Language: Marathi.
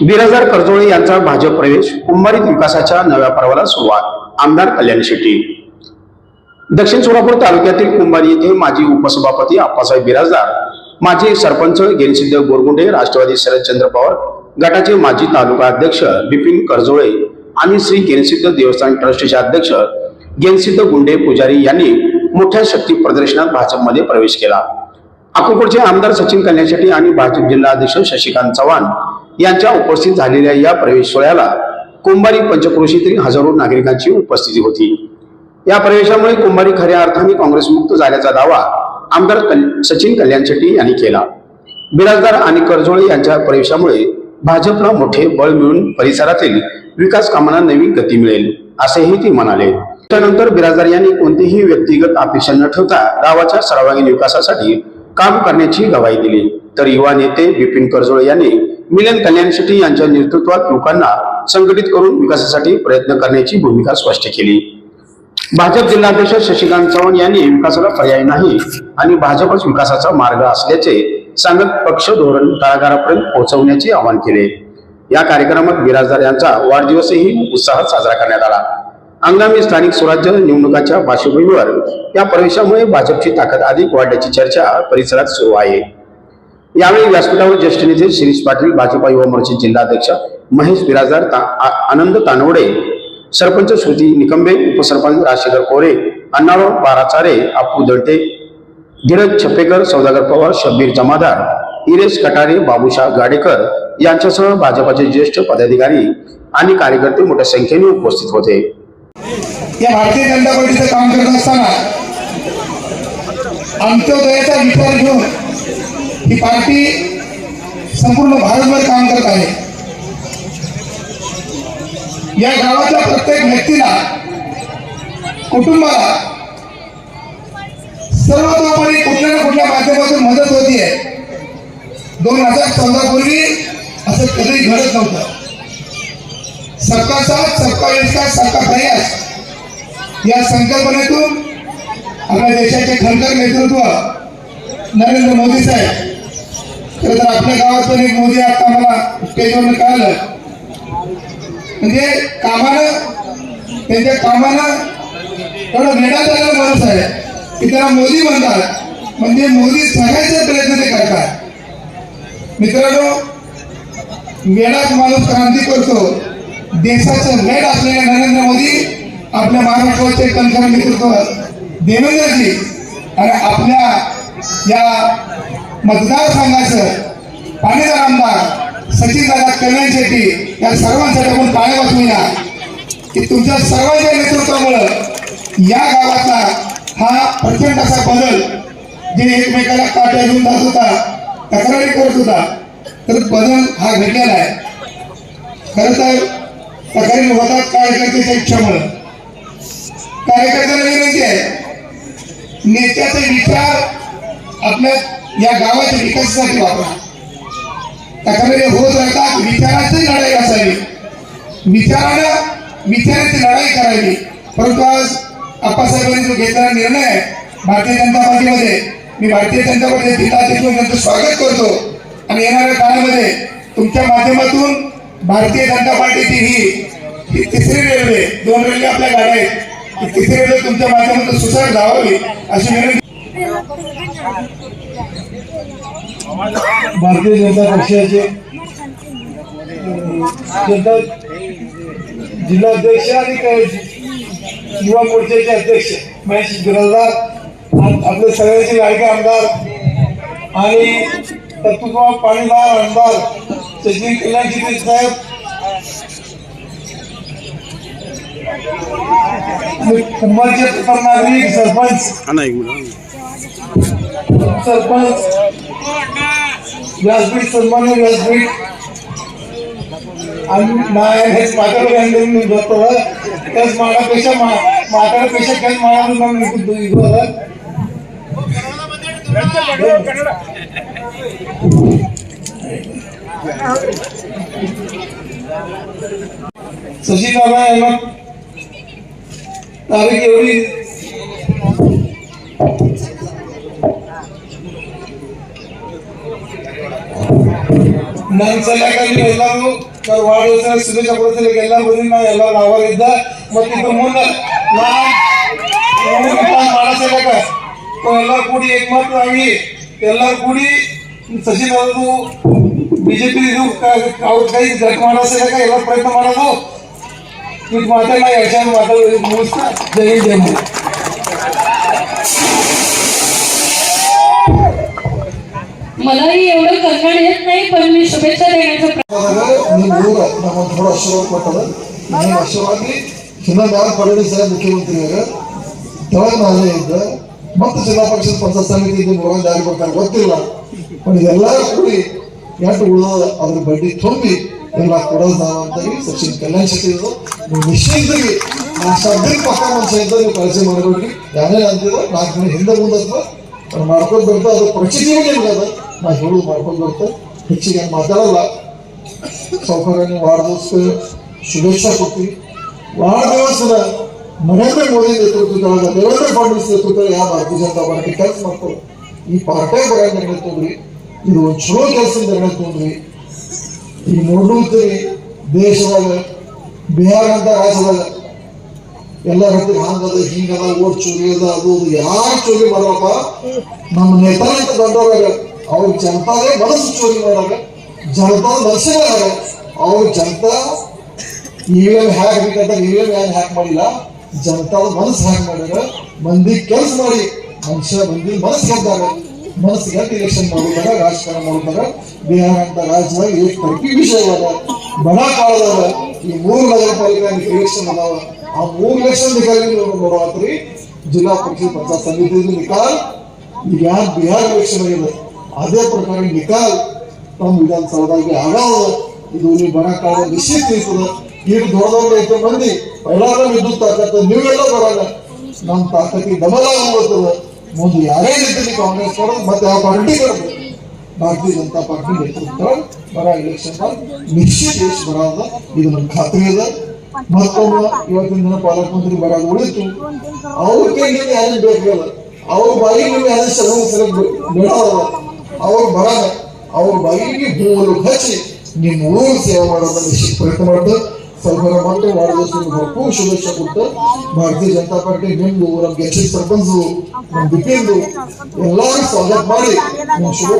बिराजदार कर्जोळे यांचा भाजप प्रवेश कुंभारीत विकासाच्या नव्या पर्वाला सुरुवात आमदार कल्याण शेट्टी. दक्षिण सोलापूर तालुक्यातील कुंभारी येथे माजी उपसभापती आप्पासाहेब बिराजदार माजी सरपंच गेनसिद्ध बोरगुंडे राष्ट्रवादी शरदचंद्र पवार गटाचे माजी तालुका अध्यक्ष बिपिन करजोळे आणि श्री गेनसिद्ध देवस्थान ट्रस्टचे अध्यक्ष गेनसिद्ध गुंडे पुजारी यांनी मोठ्या शक्ती प्रदर्शनात भाजपमध्ये प्रवेश केला. अकोकडचे आमदार सचिन कल्याण शेट्टी आणि भाजप जिल्हा अध्यक्ष शशिकांत चव्हाण यांच्या उपस्थित झालेल्या या प्रवेश सोहळ्याला कुंभारी पंचक्रोशीतील हजारो नागरिकांची उपस्थिती होती. या प्रवेशामुळे कुंभारी खऱ्या अर्थाने काँग्रेसमुक्त झाल्याचा दावा आमदार कल- सचिन कल्याण शेट्टी यांनी केला. बिराजदार आणि करजोळे यांच्या प्रवेशामुळे भाजपला मोठे बळ मिळून परिसरातील विकास कामांना नवी गती मिळेल असेही ते म्हणाले. त्यानंतर बिराजदार यांनी कोणतीही व्यक्तिगत अपेक्षा न ठेवता गावाच्या सर्वांगीण विकासासाठी काम करण्याची गवाही दिली. तर युवा नेते बिपिन करजोळे यांनी मिलन कल्याण शेट्टी यांच्या नेतृत्वात लोकांना संघटित करून विकासासाठी प्रयत्न करण्याची भूमिका स्पष्ट केली. भाजप जिल्हाध्यक्ष शशिकांत चव्हाण यांनी विकासाला पर्याय नाही आणि भाजपच विकासाचा मार्ग असल्याचे सांगत पक्ष धोरण तळागारापर्यंत पोहोचवण्याचे आवाहन केले. या कार्यक्रमात बिराजदार यांचा वाढदिवसही उत्साहात साजरा करण्यात आला. हंगामी स्थानिक स्वराज्य निवडणुकाच्या पार्श्वभूमीवर या प्रवेशामुळे भाजपची ताकद अधिक वाढल्याची चर्चा परिसरात सुरू आहे. यावेळी व्यासपीठावर ज्येष्ठ नेते शिरीष पाटील भाजपा युवा मोर्चे जिल्हाध्यक्ष महेश बिराजदार ता- आ- आनंद तानवडे सरपंच श्रुती निकंबे उपसरपंच राजशेखर कोरे अण्णाराव पाराचारे अप्पू दळते धीरज छप्पेकर सौदागर पवार शब्बीर जमादार इरेश कटारे बाबूशाह गाडेकर यांच्यासह भाजपाचे ज्येष्ठ पदाधिकारी आणि कार्यकर्ते मोठ्या संख्येने उपस्थित होते. या भारतीय जनता पार्टीचं काम करत असताना अंत्योदयाचा विचार घेऊन ही पार्टी संपूर्ण भारतभर काम करत आहे. या गावाच्या प्रत्येक व्यक्तीला कुटुंबाला सर्वतोपरी कुठल्या ना कुठल्या माध्यमातून मदत होतीये. दोन हजार चौदा पूर्वी असं कधी घडत नव्हतं. सबका साथ सबका विश्वास सबका प्रयास. या संकल्पनेतून आपल्या देशाचे खंडर नेतृत्व नरेंद्र मोदी साहेब खरं तर आपल्या गावातून एक मोदी आता मला स्टेजवर कळालं म्हणजे कामानं त्यांच्या कामानं एवढं वेळात आलेला माणूस आहे की त्याला मोदी म्हणतात. म्हणजे मोदी सांगायचे प्रयत्न ते करतात. मित्रांनो वेळात माणूस क्रांती करतो. देशाचं वेळ असलेले नरेंद्र मोदी आपल्या महाराष्ट्राचे कणखर नेतृत्व देवेंद्रजी आणि आपल्या या मतदारसंघाचं पाणीदार आमदार सचिन दादा कल्याण शेट्टी या सर्वांसाठी आपण पाया वाचूया की तुमच्या सर्वांच्या नेतृत्वामुळं या गावातला हा प्रचंड असा बदल जे एकमेकाला काट्या घेऊन जात होता तक्रारी करत होता तर बदल हा घडलेला आहे. खर तर तक्रारी होतात कार्यकर्त्याच्या इच्छामुळं. कार्यकर्त्याला विनंती आहे नेत्याचे विचार आपल्या या गावाच्या विकासासाठी वापरा तक्रारी होत राहतात विचाराची लढाई असावी. विचारानं विचाराची लढाई करावी. परंतु आज आप्पासाहेबांनी जो घेतलेला निर्णय आहे भारतीय जनता पार्टीमध्ये मी भारतीय जनता पार्टी जिल्हाध्यक्ष म्हणून त्यांचं स्वागत करतो. आणि येणाऱ्या काळामध्ये तुमच्या माध्यमातून भारतीय जनता पार्टीची ही तिसरी रेल्वे दोन रेल्वे आपल्या गाड्या आहेत. तिसरी रेल्वे तुमच्या माध्यमातून सुसाट धावावी अशी विनंती भारतीय जनता पक्षाचे जनता जिल्हाध्यक्ष आणि युवा मोर्चाचे अध्यक्ष महेश बिराजदार आपले सगळ्यांचे लाडके आमदार आणि तत्वज्ञ पाणीदार आमदार सचिन कल्याणजी साहेब. कुंभारचे प्रथम नागरिक सरपंच. सरपंच व्यासपीठ सन्मान्य व्यासपीठ. आणि नाही हेच माकडं घालून मी जातो त्याच माडापेक्षा माकडापेक्षा काही माळा सचिन दादा यांना तारीख एवढी ನನ್ನ ಸಲುವಾಗಿ ಎಲ್ಲರೂ ನಾವು ವಾರ್ಡ್ ಸುರೇಶ ಕೊಡ್ತಿಲ್ಲ ಎಲ್ಲ ಬಂದು ನಾವು ಎಲ್ಲ ನಾವಾಗಿದ್ದ ಮತ್ತು ಇದ್ರ ಮುಂದೆ ನಾವು ಮಾಡೋ ಸಲಕ ಎಲ್ಲ ಕೂಡಿ ಏಕಮಾತ್ರ ಆಗಿ ಎಲ್ಲರೂ ಕೂಡಿ ಸಚಿವರು ಬಿಜೆಪಿ ಇದು ಅವ್ರ ಕೈ ಗಟ್ಟಿ ಮಾಡೋ ಸಲಕ ಎಲ್ಲ ಪ್ರಯತ್ನ ಮಾಡೋದು ಈಗ ಮಾತಾಡ ಯಶಾನ್ ಮಾತಾಡೋದು ಮುಗಿಸ್ತಾ ಜೈ ಹಿಂದ್, ಜೈ मलाही एवढं कन्नड येत नाही पण मी शुभेच्छा देण्याचा प्र- ಆದಾಗ ನಿಮ್ಮ ಊರ ನಮ್ಮ ಥೋಡ ಆಶೀರ್ವಾದ ಕೊಟ್ಟದ ನಿಮ್ಮ ಆಶೀರ್ವಾದಿ ಇನ್ನೊಂದು ಯಾರು ಫಡ್ನವೀಸ್ ಸಾಹೇಬ್ ಮುಖ್ಯಮಂತ್ರಿಯಾಗ ತೆಳಗ್ ನಾನೇ ಇದ್ದ ಮತ್ತೆ ಜಿಲ್ಲಾ ಪರಿಷತ್ ಪಂಚಾಯತ್ ಸಮಿತಿ ಇದು ಮುರುಗನ್ ಜಾರಿ ಬರ್ತಾರೆ ಗೊತ್ತಿಲ್ಲ ಬಟ್ ಇದೆಲ್ಲ ಕೂಡಿ ಎಷ್ಟು ಉಳಿದ ಅದ್ರ ಬಡ್ಡಿ ತುಂಬಿ ಎಲ್ಲ ಕೊಡೋದು ನಾವು ಅಂತೇಳಿ ಸಚಿನ್ ಕಲ್ಯಾಣ್ ಶೆಟ್ಟಿ ಇರೋದು ನೀವು ನಿಶ್ಚಿಂತಾಗಿ ನಾ ಶಬ್ದಕ್ಕೆ ಪಕ್ಕ ಮನುಷ್ಯ ಇದ್ದ ನೀವು ಕಳಿಸಿ ಮಾಡಬೇಡ್ರಿ ಯಾರೇ ಅಂತಿದ್ರು ನಾಲ್ಕು ದಿನ ಹಿಂದೆ ಮುಂದೆ ಅಥವಾ ಮಾಡ್ಕೊಂಡು ಬರ್ತಾ ಅದು ಪ್ರಚಿತಿಯೇ ನಿಮ್ಗೆ ಅದ ನಾ ಮಾಡ್ಕೊಂಡು ಬರ್ತೇವೆ ಹೆಚ್ಚಿಗೆ ಮಾತಾಡಲ್ಲ ಸೌಕರ್ಯ ವಾರ ದಿವಸ ಶುಭೇಚ್ಛಾ ಕೊಡ್ತೀವಿ ವಾರ್ಡ್ ದಿವಸದ ನರೇಂದ್ರ ಮೋದಿ ನೇತೃತ್ವದೊಳಗ ದೇವೇಂದ್ರ ಫಡ್ನವೀಸ್ ನೇತೃತ್ವದಲ್ಲಿ ಯಾವ ಭಾರತೀಯ ಜನತಾ ಪಾರ್ಟಿ ಕೆಲಸ ಮಾಡ್ತಾರೆ ಈ ಪಾರ್ಟಿ ಬರ ತಗೊಂಡ್ರಿ ಇದು ಒಂದು ಚಲೋ ಕೆಲಸ ತಗೊಂಡ್ರಿ ಈ ನೋಡುತ್ತೀರಿ ದೇಶದಾಗ ಬಿಹಾರ ಅಂತ ರಾಜ್ಯದಾಗ ಎಲ್ಲ ಹೇಳ್ತೀವಿ ಹಂಗದ ಹಿಂಗದ ಓಟ್ ಚೋರಿ ಅದು ಅದು ಯಾರು ಚೋರಿ ಮಾಡಪ್ಪ ನಮ್ಮ ನೇತಾರ ಅಂತ ದೊಡ್ಡವ್ರಾಗ ಅವ್ರ ಜನತಾದೇ ಮನಸ್ಸು ಚೋರಿ ಮಾಡೋದು ಜನತಾ ಮಾಡೋದು ಅವ್ರ ಜನತಾ ನೀವೇನು ಹ್ಯಾಕ್ ಬೇಕಂತ ನೀವೇನು ಏನು ಹ್ಯಾಕ್ ಮಾಡಿಲ್ಲ ಜನತಾದ ಮನಸ್ಸು ಹ್ಯಾಕ್ ಮಾಡಿದ ಮಂದಿ ಕೆಲಸ ಮಾಡಿ, ಮನುಷ್ಯ ಮಂದಿ ಮನಸ್ಸು ಗೆದ್ದಾಗ ಮನಸ್ಸು ಗೆದ್ದು ಇಲೆಕ್ಷನ್ ಮಾಡಿದಾಗ ರಾಜಕಾರಣ ಮಾಡಿದಾಗ ಬಿಹಾರ ಅಂತ ರಾಜ್ಯದಾಗ ಈ ಪೈಕಿ ವಿಷಯವಾದ, ಬಡ ಕಾಲದಾಗ ಈ ಮೂರು ನಗರ ಪಾಲಿಕೆ ಎಲೆಕ್ಷನ್ ಅದಾವ. ಆ ಮೂರು ಎಲೆಕ್ಷನ್ ನಿಕಾಲ್ ರಾತ್ರಿ ಜಿಲ್ಲಾ ಪರಿಷತ್ ಪಂಚಾಯತ್ ಸಮಿತಿ ಈಗ ಯಾರು ಬಿಹಾರ ಇಲೆಕ್ಷನ್ ಆಗಿದೆ? ಅದೇ ಪ್ರಕಾರ ನಿಕಾಲ್ ನಮ್ಮ ವಿಧಾನಸೌಧಗೆ ಆಗಾವ ಇದು ನೀವು ಬರ ಕಾಲ ನಿಶ್ಚಿತ ಇರ್ತದ ಈಗ ದೊಡ್ಡ ದೊಡ್ಡ ಐತೆ ಮಂದಿ, ಎಲ್ಲಾರು ವಿದ್ಯುತ್ ತಾಕತ್ತ, ನೀವೆಲ್ಲ ಬರಲ್ಲ. ನಮ್ಮ ತಾಕತ್ತಿ ಡಬಲ್ ಆಗ್ಬಿಡ್ತದ ಮುಂದೆ ಯಾರೇ ರೀತಿ ಕಾಂಗ್ರೆಸ್ ಕೊಡೋದು ಮತ್ತೆ ಯಾವ ಪಾರ್ಟಿ ಕೊಡೋದು ಭಾರತೀಯ ಜನತಾ ಪಾರ್ಟಿ ನೇತೃತ್ವ ಬರ ಎಲೆಕ್ಷನ್ ನಿಶ್ಚಿತ ಎಷ್ಟು ಬರೋದ. ಇದು ನಮ್ಮ ಖಾತ್ರಿ ಅದ. ಮತ್ತೊಬ್ಬ ಇವತ್ತಿನ ದಿನ ಪಾಲಕ ಮಂತ್ರಿ ಬರೋದು ಉಳಿತು. ಅವ್ರ ಕೈಗೆ ಯಾರು ಬೇಕಲ್ಲ ಅವ್ರ ಬಾಯಿಗೆ ಯಾರು ಸಲ ಬೇಡ. ಅವ್ರ ಬರದ. ಅವ್ರ ಬಾಯಿಗೆ ಮೂರು ಹಚ್ಚಿ ನಿಮ್ಮ ಊರು ಸೇವೆ ಮಾಡೋದನ್ನು ಪ್ರಯತ್ನ ಮಾಡ್ತಾರೆ ಸರ್ಕಾರ ಮತ್ತು ವಾರ್ಡ್ ಭರ್ಪೂರ್ ಶುಭೇಚ್ಛೆ ಕೊಟ್ಟು ಭಾರತೀಯ ಜನತಾ ಪಾರ್ಟಿ ನಿಮ್ದು ನಮ್ಮ ಗೆಚ್ಚಿನ ಸರ್ಪಂಚ್ ನಮ್ಮ ಬಿಪಿಂದು ಎಲ್ಲರೂ ಸ್ವಾಗತ ಮಾಡಿ. ನಿಮ್ಮ ಶುಭ